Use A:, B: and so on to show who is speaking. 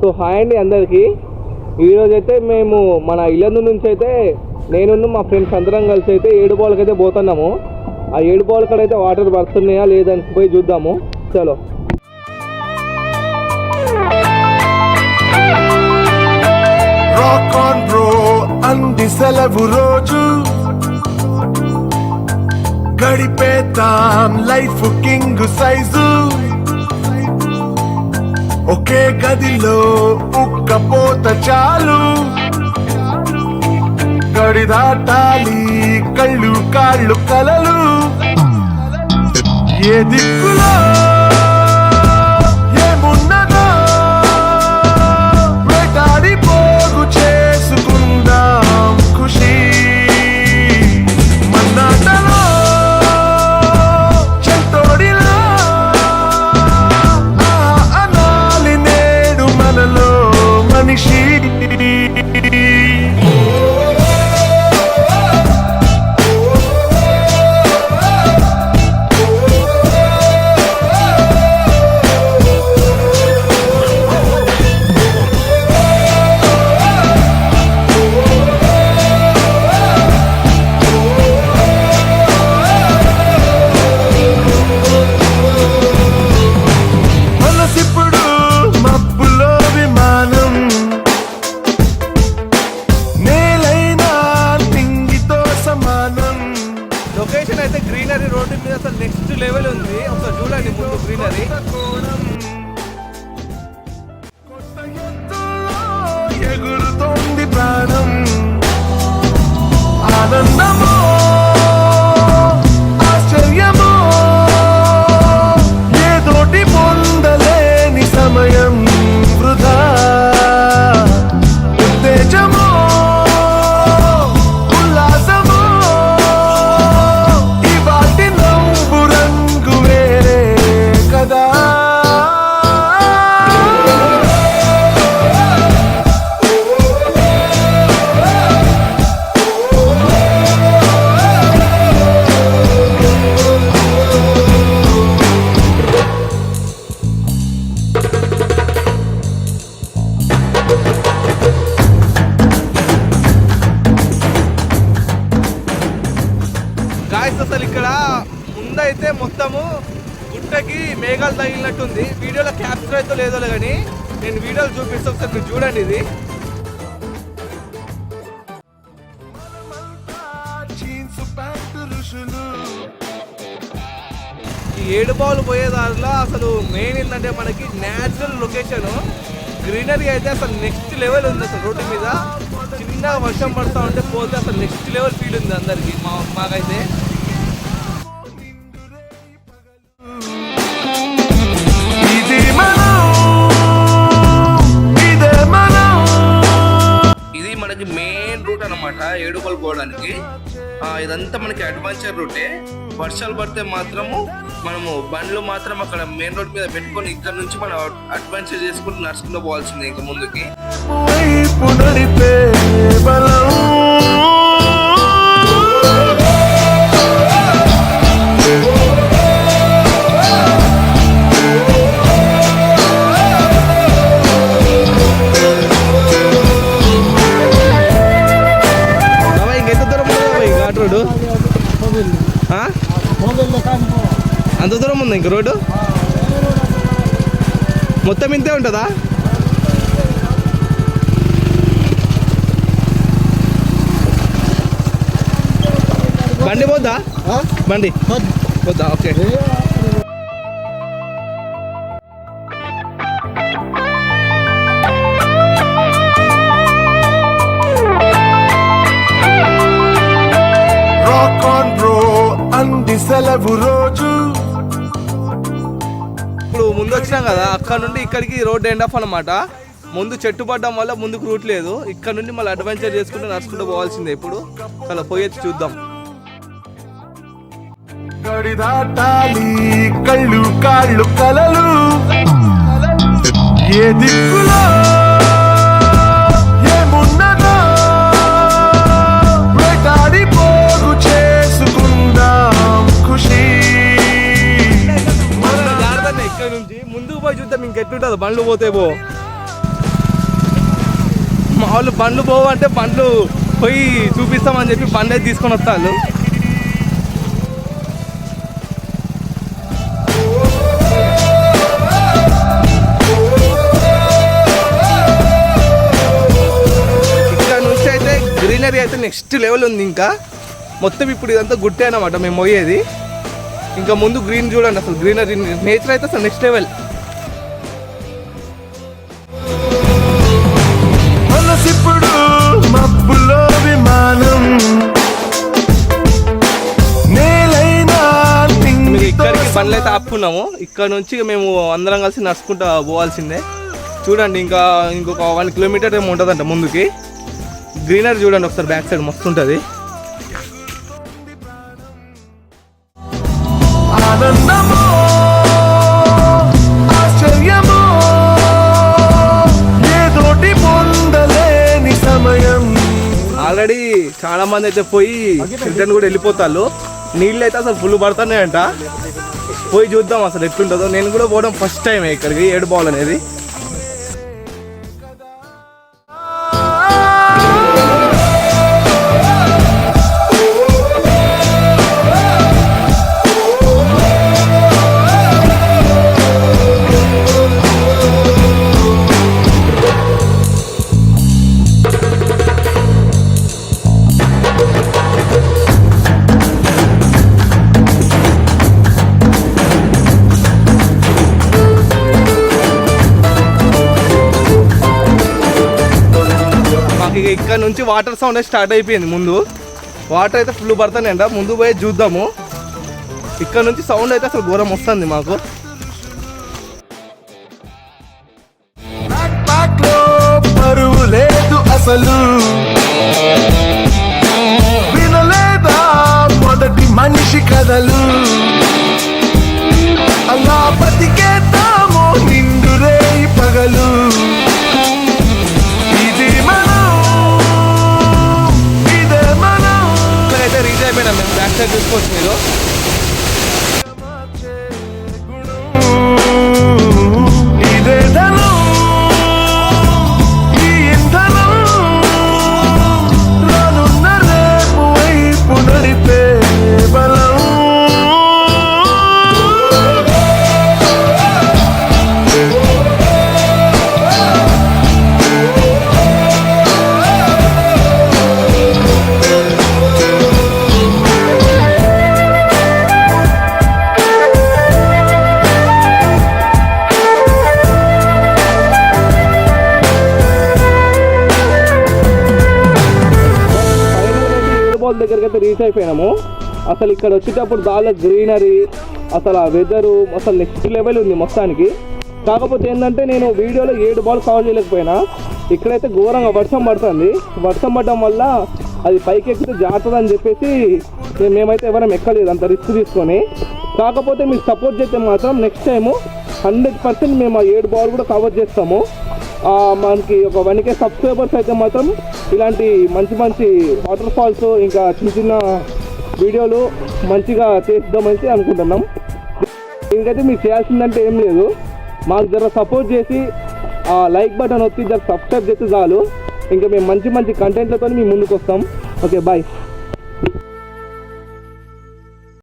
A: So hi అండి అందరికీ. ఈరోజు అయితే మేము మన ఇల్లందు నుంచి అయితే నేను మా ఫ్రెండ్స్ అందరం కలిసి అయితే ఏడు బాల్కి అయితే పోతున్నాము. ఆ ఏడు బాల్ కాడ అయితే వాటర్ పడుతున్నాయా లేదని పోయి చూద్దాము. చలో.
B: అంది సెలవు రోజు. గడిపేతాం లైఫ్ కింగ్ సైజు. ఒకే గదిలో ఉక్కపోత చాలు. గడి దాటాలి కళ్ళు కాళ్ళు కలలు. ఏ దిక్కులో
A: లెవెల్ ఉంది. ఒకసారి చూడండి ముందు గ్రీనరీ.
B: ఎగురుతోంది ప్రాణం.
A: ఆనందం గుట్టకి మేఘాలు తగిలినట్టుంది. వీడియోలో క్యాప్చర్ అయితే లేదో కానీ నేను వీడియోలు చూపిస్తే ఒకసారి మీరు చూడండి ఇది. ఈ ఏడు బాల్ పోయే దారిలో అసలు మెయిన్ ఏంటంటే మనకి న్యాచురల్ లొకేషన్ గ్రీనరీ అయితే అసలు నెక్స్ట్ లెవెల్ ఉంది అసలు రోడ్డు మీద. చిన్నగా వర్షం పడతా ఉంటే పోతే అసలు నెక్స్ట్ లెవెల్ ఫీల్ ఉంది అందరికి మా మాకైతే. అన్నమాట పోవడానికి ఆ, ఇదంతా మనకి అడ్వెంచర్ రూటే వర్షాలు పడితే మాత్రము మనము బండ్లు మాత్రం అక్కడ మెయిన్ రోడ్ మీద పెట్టుకొని ఇక్కడ నుంచి మనం అడ్వెంచర్ చేసుకుంటూ నడుచుకుంటూ పోవాల్సిందే ఇంకా ముందుకి. అంత దూరం ఉంది ఇంక రోడ్డు? మొత్తం ఇంతే ఉంటుందా? బండి పోద్దా? బండి. పోద్దా. ఓకే.
B: సెలవు రోజు.
A: ఇప్పుడు ముందు వచ్చినాం కదా అక్కడ నుండి ఇక్కడికి రోడ్ ఎండ్ ఆఫ్ అనమాట ముందు చెట్టు పడ్డం వల్ల ముందుకు రూట్ లేదు. ఇక్కడ నుండి మళ్ళీ అడ్వెంచర్ చేసుకుంటూ నడుచుకుంటూ పోవాల్సిందే ఇప్పుడు. అలా పోయొచ్చి చూద్దాం.
B: కళ్ళు కాళ్ళు కలలు. ఏ దిక్కులో
A: జాగ్రత్త ఎట్లుంటుంది బండ్లు పోతే పో. మా వాళ్ళు బండ్లు పోవంటే బండ్లు పోయి చూపిస్తామని చెప్పి బండి అయితే తీసుకొని వస్తాను ఇక్కడ నుంచి అయితే గ్రీనరీ అయితే నెక్స్ట్ లెవెల్ ఉంది ఇంకా. మొత్తం ఇప్పుడు ఇదంతా గుట్టే అనమాట మేము పోయేది. ఇంకా ముందు గ్రీన్ చూడండి అసలు గ్రీనరీ నేచర్ అయితే అసలు నెక్స్ట్ లెవెల్ బండ్లు అయితే ఆపుకున్నాము. ఇక్కడ నుంచి మేము అందరం కలిసి నడుచుకుంటా పోవాల్సిందే. చూడండి ఇంకా ఇంకొక వన్ కిలోమీటర్ ఏమో ఉంటుందంట ముందుకి. గ్రీనరీ చూడండి ఒకసారి బ్యాక్ సైడ్ మస్తు ఉంటుంది. ఆల్రెడీ చాలా మంది అయితే పోయి రిటర్న్ కూడా వెళ్ళిపోతారు నీళ్ళు అయితే అసలు ఫుల్ పడుతున్నాయంట. పోయి చూద్దాం అసలు ఎట్లుంటుందో. నేను కూడా పోవడం ఫస్ట్ టైం ఇక్కడికి ఏడు బాల్ అనేది. ఇక్కడ నుంచి వాటర్ సౌండ్ స్టార్ట్ అయిపోయింది ముందు. వాటర్ అయితే ఫుల్ పడుతున్నాయంట. ముందు పోయి చూద్దాము. ఇక్కడ నుంచి సౌండ్ అయితే అసలు ఘోరం వస్తుంది మాకు.
B: పరువు లేదు అసలు. వినలేదా మొదటి మనిషి కథలు?
A: సైడ్ చూసుకోవచ్చు మీరు ఏడు దగ్గరికి అయితే రీచ్ అయిపోయినాము. అసలు ఇక్కడ వచ్చేటప్పుడు దానిలో గ్రీనరీ అసలు ఆ వెదరు అసలు నెక్స్ట్ లెవెల్ ఉంది మొత్తానికి. కాకపోతే ఏంటంటే నేను వీడియోలో ఏడు బాల్ కవర్ చేయలేకపోయినా. ఇక్కడైతే ఘోరంగా వర్షం పడుతుంది. వర్షం పడడం వల్ల అది పైకి ఎక్కితే జాగ్రత్త అని చెప్పేసి మేమైతే ఎవరం ఎక్కలేదు అంత రిస్క్ తీసుకొని. కాకపోతే మీరు సపోర్ట్ చేస్తే మాత్రం నెక్స్ట్ టైము హండ్రెడ్ పర్సెంట్ మేము ఆ ఏడు బాల్ కూడా కవర్ చేస్తాము. మనకి ఒక వన్ కే సబ్స్క్రైబర్స్ అయితే మాత్రం ఇలాంటి మంచి మంచి వాటర్ ఫాల్స్ ఇంకా చిన్న చిన్న వీడియోలు మంచిగా చేద్దామని అనుకుంటున్నాం. దీనికైతే మీరు చేయాల్సిందంటే ఏం లేదు. మాకు జర సపోర్ట్ చేసి ఆ లైక్ బటన్ వచ్చి జర సబ్స్క్రైబ్ చేస్తే చాలు. ఇంకా మేము మంచి మంచి కంటెంట్లతో మీ ముందుకు వస్తాం ఓకే బాయ్